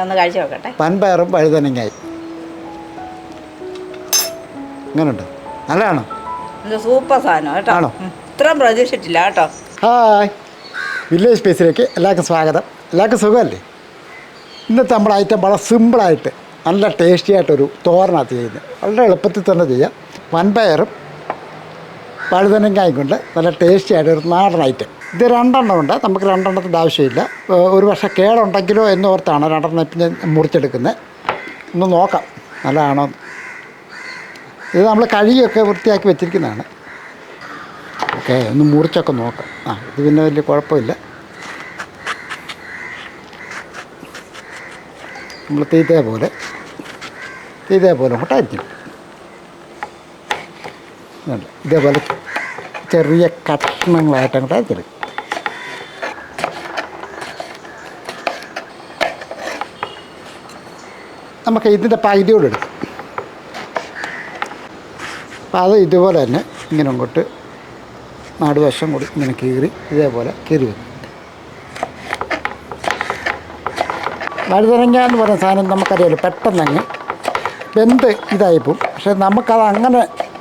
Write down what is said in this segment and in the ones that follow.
ഒന്ന് കഴിച്ചു നോക്കട്ടെ. പൻപയറും വഴുതനങ്ങായി. ഇങ്ങനെയുണ്ട് നല്ലതാണോ? ഇത് സൂപ്പർ സാധനം കേട്ടോ. ആണോ? ഇത്രയും പ്രതീക്ഷിച്ചില്ല കേട്ടോ. ഹായ്. വില്ലേജ് സ്പേസിലേക്ക് എല്ലാവർക്കും സ്വാഗതം. എല്ലാവർക്കും സുഖമല്ലേ? ഇന്നത്തെ നമ്മുടെ ഐറ്റം വളരെ സിമ്പിളായിട്ട് നല്ല ടേസ്റ്റി ആയിട്ടൊരു തോരനകത്ത് ചെയ്യുന്നത്. വളരെ എളുപ്പത്തിൽ തന്നെ ചെയ്യാം. വൻപയറും വഴുതനങ്ങായും കൊണ്ട് നല്ല ടേസ്റ്റി ആയിട്ടൊരു നാടൻ ഐറ്റം. ഇത് രണ്ടെണ്ണം ഉണ്ട്. നമുക്ക് രണ്ടെണ്ണത്തിന്റെ ആവശ്യമില്ല. ഒരു പക്ഷേ കേടുണ്ടെങ്കിലോ എന്ന് ഓർത്താണ് രണ്ടെണ്ണം ഞാൻ മുറിച്ചെടുക്കുന്നത്. ഒന്ന് നോക്കാം. നല്ലതാണോ? ഇത് നമ്മൾ കഴുകിയൊക്കെ വൃത്തിയാക്കി വെച്ചിരിക്കുന്നതാണ്. ഓക്കെ ഒന്ന് മുറിച്ചൊക്കെ നോക്കാം. ആ ഇത് പിന്നെ വലിയ കുഴപ്പമില്ല. നമ്മൾ തീറ്റയെ പോലെ. തീറ്റയെ പോലെ ഇതുണ്ട്. ഇതേപോലെ ചെറിയ കഷ്ണങ്ങളായിട്ട് അങ്ങോട്ട് അരിച്ചെടുക്കും നമുക്ക് ഇതിന്റെ പകുതിയോട് എടുക്കും. അപ്പം അത് ഇതുപോലെ തന്നെ ഇങ്ങനെ അങ്ങോട്ട് നാടുവശം കൂടി ഇങ്ങനെ കീറി ഇതേപോലെ കീറി വെക്കും വഴുതനങ്ങ എന്ന് പറയുന്ന സാധനം നമുക്കറിയാമല്ലോ പെട്ടെന്നങ്ങ് വെന്ത് ഇതായിപ്പോവും പക്ഷേ നമുക്കത് അങ്ങനെ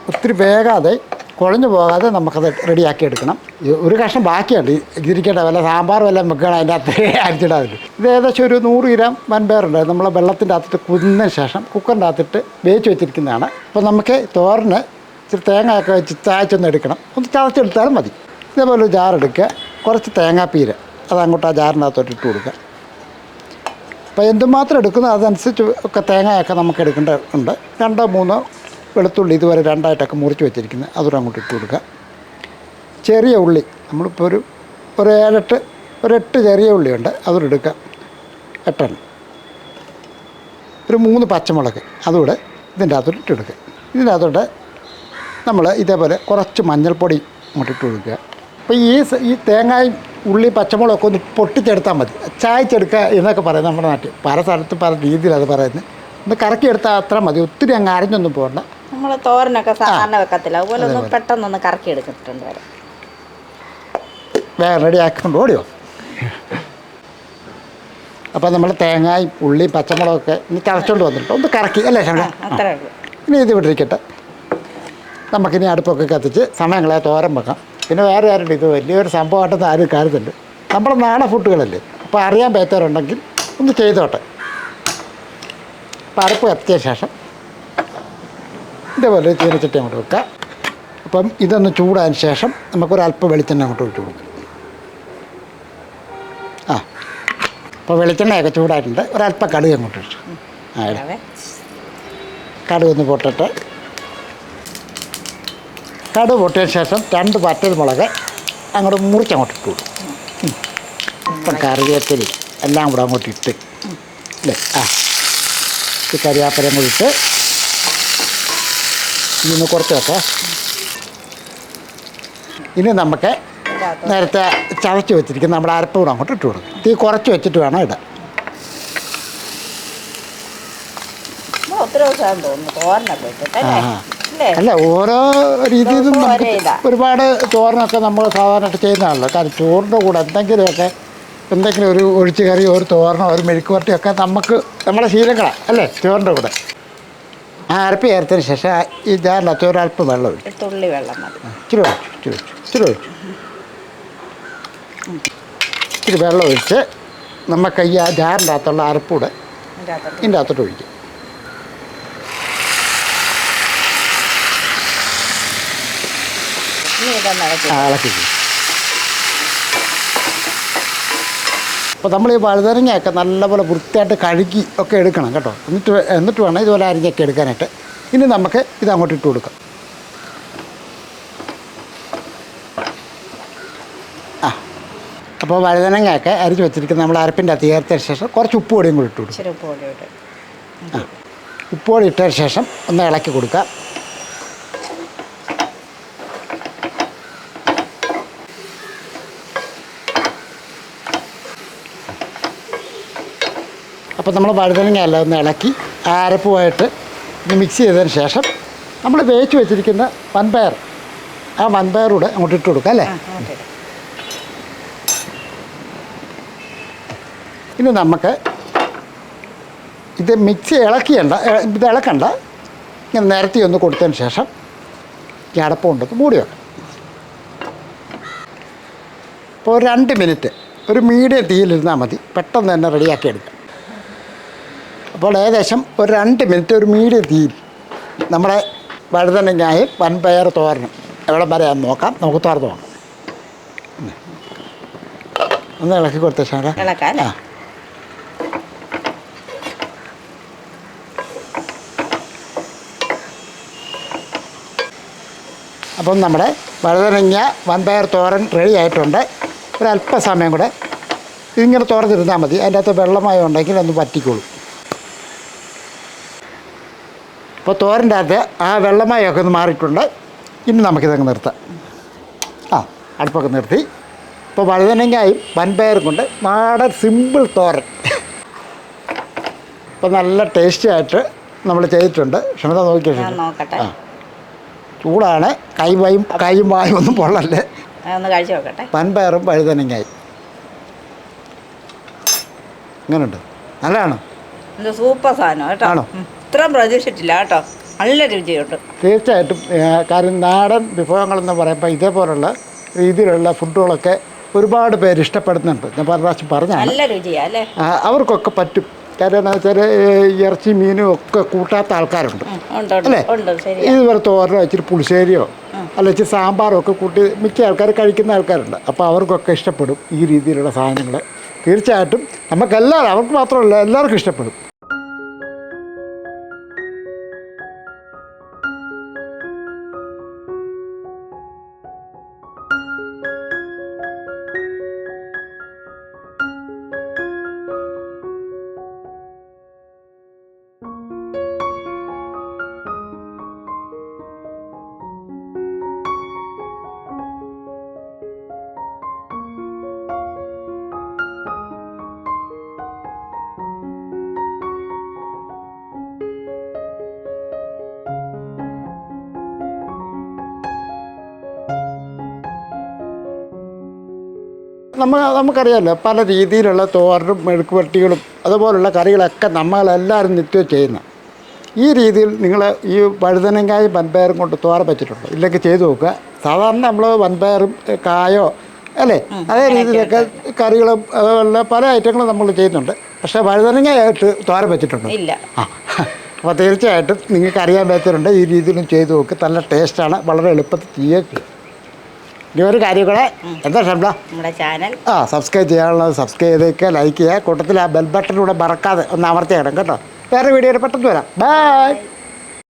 ഒത്തിരി വേഗാതെ കുഴഞ്ഞു പോകാതെ നമുക്കത് റെഡിയാക്കി എടുക്കണം. ഒരു കഷ്ണം ബാക്കിയുണ്ട്. ഇതിരിക്കേണ്ട വല്ല സാമ്പാർ വല്ലതും വെക്കണം അതിന്റെ അകത്ത് അരിച്ചിടാതില്ല ഇത് ഏകദേശം ഒരു നൂറ് ഗ്രാം വൻപയറുണ്ട് നമ്മൾ വെള്ളത്തിന്റെ അകത്തിട്ട് കുന്നതിന് ശേഷം കുക്കറിന്റെ അകത്തിട്ട് വേവിച്ച് വെച്ചിരിക്കുന്നതാണ്. അപ്പോൾ നമുക്ക് തോരന് ഇച്ചിരി തേങ്ങയൊക്കെ വെച്ച് ചായച്ചൊന്ന് എടുക്കണം. ഒന്ന് ചതച്ചെടുത്താലും മതി. ഇതേപോലെ ഒരു ജാറെടുക്കുക കുറച്ച് തേങ്ങാപ്പീര്. അത് അങ്ങോട്ട് ആ ജാറിനകത്തോട്ട് ഇട്ട് കൊടുക്കുക. അപ്പോൾ എന്തുമാത്രം എടുക്കുന്നോ അതനുസരിച്ച് ഒക്കെ തേങ്ങയൊക്കെ നമുക്ക് എടുക്കേണ്ട ഉണ്ട്. രണ്ടോ മൂന്നോ വെളുത്തുള്ളി ഇതുവരെ രണ്ടായിട്ടൊക്കെ മുറിച്ച് വെച്ചിരിക്കുന്നത് അതുകൂടെ അങ്ങോട്ട് ഇട്ട് കൊടുക്കുക. ചെറിയ ഉള്ളി നമ്മളിപ്പോൾ ഒരു ഒരു ഏഴെട്ട് ഒരെട്ട് ചെറിയ ഉള്ളിയുണ്ട് അതുകൂടെ എടുക്കുക. എട്ടെണ്ണം. ഒരു മൂന്ന് പച്ചമുളക് അതുകൂടെ ഇതിന്റെ അകത്തോട്ട് കൊടുക്കുക. ഇതിന്റെ അകത്തോട്ട് നമ്മൾ ഇതേപോലെ കുറച്ച് മഞ്ഞൾപ്പൊടി അങ്ങോട്ട് ഇട്ട് കൊടുക്കുക. അപ്പോൾ ഈ ഈ തേങ്ങായും ഉള്ളി പച്ചമുളകൊക്കെ ഒന്ന് പൊട്ടിച്ചെടുത്താൽ മതി. ചായച്ചെടുക്കുക എന്നൊക്കെ പറയും നമ്മുടെ നാട്ടിൽ. പല സ്ഥലത്ത് പല രീതിയിൽ അത് പറയുന്നത്. ഒന്ന് കറക്കിയെടുത്താൽ അത്ര മതി. ഒത്തിരി അങ്ങ് അരഞ്ഞൊന്നും പോകണ്ട. നമ്മൾ തോരനൊക്കെ സാധാരണ വെക്കത്തില്ല. അതുപോലെ ഒന്ന് പെട്ടെന്നൊന്ന് കറക്കി എടുത്തിട്ടുണ്ട് വരെ വേറെ റെഡി ആക്കിക്കൊണ്ട് ഓടിയോ? അപ്പോൾ നമ്മൾ തേങ്ങായും ഉള്ളിയും പച്ചമുളകൊക്കെ ഇനി തിളച്ചുകൊണ്ട് വന്നിട്ട് ഒന്ന് കറക്കി അല്ലേ ഉള്ളൂ. ഇനി ഇത് വിട്ടിരിക്കട്ടെ. നമുക്കിനി അടുപ്പൊക്കെ കത്തിച്ച് സമയങ്ങളെ തോരൻ വെക്കാം. പിന്നെ വേറെ ആരുണ്ട്? ഇത് വലിയൊരു സംഭവമായിട്ടൊന്നും ആരും കരുതുന്നുണ്ട് നമ്മുടെ നാടൻ ഫുഡുകളല്ലേ? അപ്പോൾ അറിയാൻ പറ്റാറുണ്ടെങ്കിൽ ഒന്ന് ചെയ്തോട്ടെ. അപ്പോൾ അടുപ്പ് കത്തിച്ച ശേഷം ഇതേപോലെ ചീനച്ചട്ടി അങ്ങോട്ട് വെക്കാം അപ്പം ഇതൊന്ന് ചൂടായതിന് ശേഷം നമുക്കൊരല്പം വെളിച്ചെണ്ണ അങ്ങോട്ട് ഒഴിച്ച് കൊടുക്കാം. ആ അപ്പോൾ വെളിച്ചെണ്ണയൊക്കെ ചൂടായിട്ടുണ്ട്. ഒരല്പം കടുക് അങ്ങോട്ട് ഒഴിച്ചു ആ കടുക് ഒന്ന് പൊട്ടട്ടെ. കടുക് പൊട്ടിയതിന് ശേഷം രണ്ട് പറ്റൽ മുളക് അങ്ങോട്ട് മുറിച്ചങ്ങോട്ട് ഇട്ട് കൊടുക്കും. ഇപ്പം കറിവേപ്പില എല്ലാം കൂടെ അങ്ങോട്ട് ഇട്ട്. അല്ലേ ആ. ഈ കറിവേപ്പിലയും കൂടി ഇട്ട് ഇന്ന് കുറച്ച് വെക്കാം ഇനി നമുക്ക് നേരത്തെ ചതച്ച് വെച്ചിരിക്കുന്ന നമ്മുടെ അരപ്പ് കൂടെ അങ്ങോട്ട് ഇട്ട് കൊടുക്കും. തീ കുറച്ച് വെച്ചിട്ട് വേണം ഇടാൻ. അല്ലേ? ഓരോ രീതിയിലും നമുക്ക് ഒരുപാട് ചോറിനൊക്കെ നമ്മൾ സാധാരണയായിട്ട് ചെയ്യുന്നതാണല്ലോ. കാരണം ചോറിന്റെ കൂടെ എന്തെങ്കിലുമൊക്കെ എന്തെങ്കിലും ഒരു ഒഴിച്ചു കറി ഒരു തോരണോ ഒരു മെഴുക്ക് വരട്ടിയൊക്കെ നമുക്ക് നമ്മുടെ ശീലങ്ങളാണ് അല്ലേ? ചോറിന്റെ കൂടെ. അരപ്പ് ചേർത്തതിന് ശേഷം ഈ ജാറിനകത്ത് ഒരല്പം വെള്ളം ഒഴിച്ചു. തുള്ളി വെള്ളം മതി. ഇച്ചിരി ഒഴിച്ചു ഇച്ചിരി ഒഴിച്ചു ഇച്ചിരി ഒഴിച്ചു. ഇച്ചിരി വെള്ളം ഒഴിച്ച് നമുക്ക് ഈ ആ ജാറിന്റെ അകത്തുള്ള അരപ്പൂടെ ഇതിന്റെ അകത്തോട്ട് ഒഴിക്കും. ഇളക്കി ആ, ഇളക്കി അപ്പോൾ നമ്മൾ ഈ വഴുതനങ്ങയൊക്കെ നല്ലപോലെ വൃത്തിയായിട്ട് കഴുകി ഒക്കെ എടുക്കണം കേട്ടോ. എന്നിട്ട് എന്നിട്ട് വേണം ഇതുപോലെ അരിഞ്ഞൊക്കെ എടുക്കാനായിട്ട്. ഇനി നമുക്ക് ഇത് അങ്ങോട്ട് ഇട്ട് കൊടുക്കാം. ആ. അപ്പോൾ വഴുതനങ്ങയൊക്കെ അരിഞ്ഞ് വെച്ചിരിക്കുന്ന നമ്മൾ അരപ്പിന്റെ അകത്ത് ചേർത്തതിന് ശേഷം കുറച്ച് ഉപ്പ് പൊടിയും കൂടി ഇട്ട് കൊടുക്കും. ആ. ഉപ്പ് പൊടി ഇട്ടതിന് ശേഷം ഒന്ന് ഇളക്കി കൊടുക്കുക അപ്പോൾ നമ്മൾ വഴുതനങ്ങ എല്ലാം ഒന്ന് ഇളക്കി ആരപ്പുമായിട്ട് അരപ്പുമായിട്ട് ഒന്ന് മിക്സ് ചെയ്തതിന് ശേഷം നമ്മൾ വേവിച്ച് വെച്ചിരിക്കുന്ന വൻപയർ. ആ വൻപയറൂടെ അങ്ങോട്ട് ഇട്ട് കൊടുക്കുക അല്ലേ? ഇനി നമുക്ക് ഇത് മിക്സ് ഇളക്കിയണ്ട ഇത് ഇളക്കണ്ട. ഇങ്ങനെ നിരത്തി ഒന്ന് കൊടുത്തതിന് ശേഷം ഈ അടപ്പം കൊണ്ടൊന്ന് മൂടി വെക്കാം. ഇപ്പോൾ രണ്ട് മിനിറ്റ് ഒരു മീഡിയം തീയിലിരുന്നാൽ മതി. പെട്ടെന്ന് തന്നെ റെഡിയാക്കി എടുക്കാം. അപ്പോൾ ഏകദേശം ഒരു രണ്ട് മിനിറ്റ് ഒരു മീഡിയം തീയിൽ നമ്മുടെ വഴുതനങ്ങായി വൻപയർ തോരണം എവിടെ വരെയാന്ന് നോക്കാം. നമുക്ക് തുറന്നു നോക്കാം. ഒന്ന് ഇളക്കി കൊടുത്ത അല്ലേ? ആ. അപ്പം നമ്മുടെ വഴുതനങ്ങ വൻപയർ തോരൻ റെഡി ആയിട്ടുണ്ട്. ഒരല്പസമയം കൂടെ ഇതിങ്ങനെ തുറന്നിരുന്നാൽ മതി. അതിന്റെ അകത്ത് വെള്ളമായി ഉണ്ടെങ്കിൽ ഒന്ന് പറ്റിക്കോളും അപ്പോൾ തോരന്റെ അകത്ത് ആ വെള്ളമായൊക്കെ ഒന്ന് മാറിയിട്ടുണ്ട്. ഇനി നമുക്കിതങ്ങ് നിർത്താം. ആ അടുപ്പൊക്കെ നിർത്തി. ഇപ്പോൾ വഴുതനങ്ങായും വൻപയറും കൊണ്ട് നാടൻ സിമ്പിൾ തോരൻ. ഇപ്പോൾ നല്ല ടേസ്റ്റി ആയിട്ട് നമ്മൾ ചെയ്തിട്ടുണ്ട്. ക്ഷമത നോക്കിയ ആ. ചൂടാണ്. കൈവായും കൈയും വായും ഒന്നും പൊള്ളല്ലേ? വൻപയറും വഴുതനങ്ങായി. ഇങ്ങനെയുണ്ട് നല്ലതാണ്? സൂപ്പർ സാധനം കേട്ടോ. ആണോ? ഇത്രയും പ്രതീക്ഷിച്ചില്ല കേട്ടോ. നല്ല രുചിയുണ്ട്. തീർച്ചയായിട്ടും കാര്യം നാടൻ വിഭവങ്ങളെന്ന് പറയുമ്പോൾ ഇതേപോലുള്ള രീതിയിലുള്ള ഫുഡുകളൊക്കെ ഒരുപാട് പേര് ഇഷ്ടപ്പെടുന്നുണ്ട്. ഞാൻ പല പ്രാവശ്യം പറഞ്ഞാണ് നല്ല രുചിയാ അല്ലേ? അവർക്കൊക്കെ പറ്റും. കാര്യം എന്താ വെച്ചാൽ ഇറച്ചി മീനും ഒക്കെ കൂട്ടാത്ത ആൾക്കാരുണ്ട്. അല്ലേ? ഇതുവരെ തോരനോ ഇച്ചിരി പുളിശ്ശേരിയോ അല്ല ഇച്ചിരി സാമ്പാറോ ഒക്കെ കൂട്ടി മിക്ക ആൾക്കാർ കഴിക്കുന്ന ആൾക്കാരുണ്ട്. അപ്പോൾ അവർക്കൊക്കെ ഇഷ്ടപ്പെടും ഈ രീതിയിലുള്ള സാധനങ്ങൾ തീർച്ചയായിട്ടും നമുക്കെല്ലാവരും അവർക്ക് മാത്രമല്ല എല്ലാവർക്കും ഇഷ്ടപ്പെടും. നമ്മൾ നമുക്കറിയാമല്ലോ പല രീതിയിലുള്ള തോരനും മെഴുക്ക് വരട്ടികളും അതുപോലുള്ള കറികളൊക്കെ നമ്മളെല്ലാവരും നിത്യം ചെയ്യുന്ന. ഈ രീതിയിൽ നിങ്ങൾ ഈ വഴുതനങ്കായും വൻപയറും കൊണ്ട് തോര വെച്ചിട്ടുണ്ടോ? ഇല്ലെങ്കിൽ ചെയ്തു നോക്കുക. സാധാരണ നമ്മൾ വൻപയറും കായോ അല്ലേ? അതേ രീതിയിലൊക്കെ കറികളും അതുപോലെ പല ഐറ്റങ്ങളും നമ്മൾ ചെയ്യുന്നുണ്ട്. പക്ഷേ വഴുതനങ്ങയായിട്ട് തോര വെച്ചിട്ടുണ്ടോ? ഇല്ല. ആ അപ്പോൾ തീർച്ചയായിട്ടും നിങ്ങൾക്ക് അറിയാൻ പറ്റുന്നുണ്ട്. ഈ രീതിയിലും ചെയ്തു നോക്കുക നല്ല ടേസ്റ്റാണ്. വളരെ എളുപ്പത്തിൽ ചെയ്യുക ചെയ്യും ഇനി ഒരു കാര്യം കൂടെ. എന്താ ശബ്ദം നമ്മുടെ ചാനൽ. ആ സബ്സ്ക്രൈബ് ചെയ്യാനുള്ളത് സബ്സ്ക്രൈബ് ചെയ്തേക്കുക ലൈക്ക് ചെയ്യുക. കൂട്ടത്തിൽ ആ ബെൽ ബട്ടണിലൂടെ മറക്കാതെ ഒന്ന് അമർത്തി ഇടം കേട്ടോ. വേറെ വീഡിയോയിൽ പെട്ടെന്ന് വരാം. ബൈ